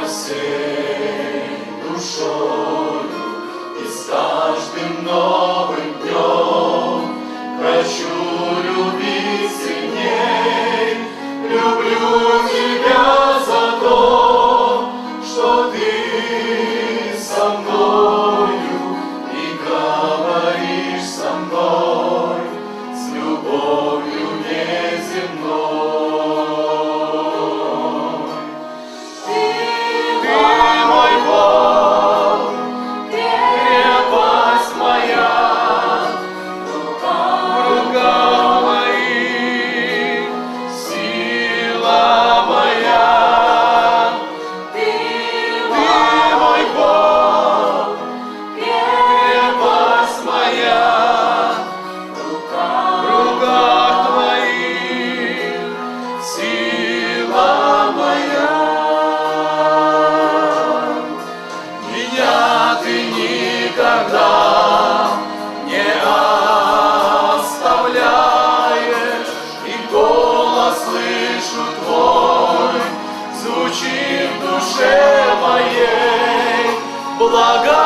всей душою и с каждым новым Bulaga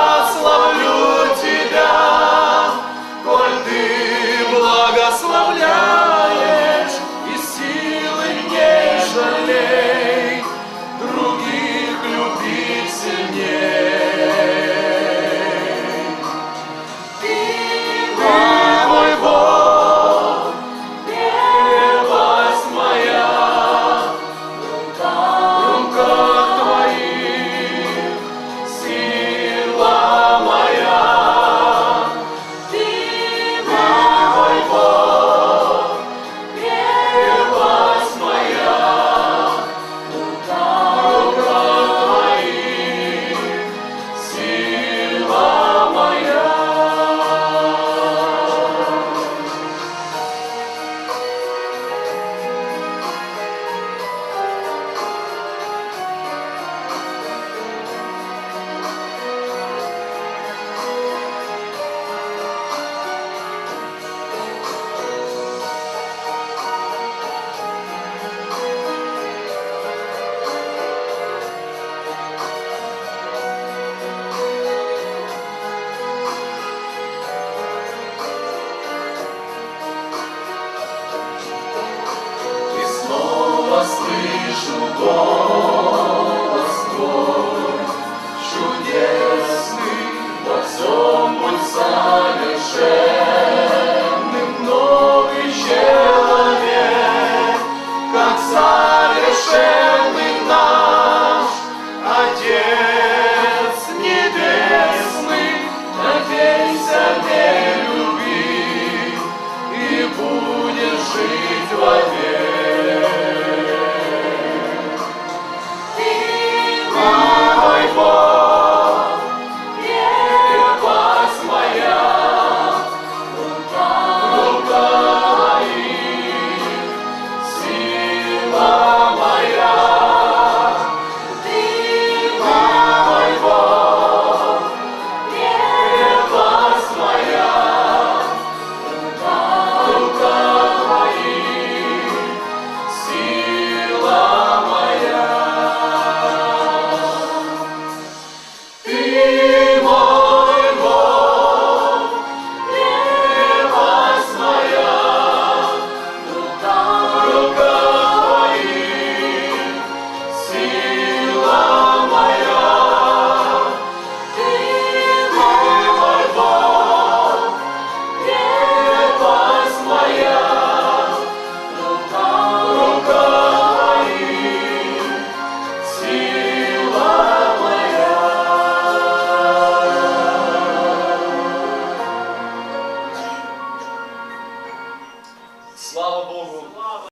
Чудесный во всем пульсами шест.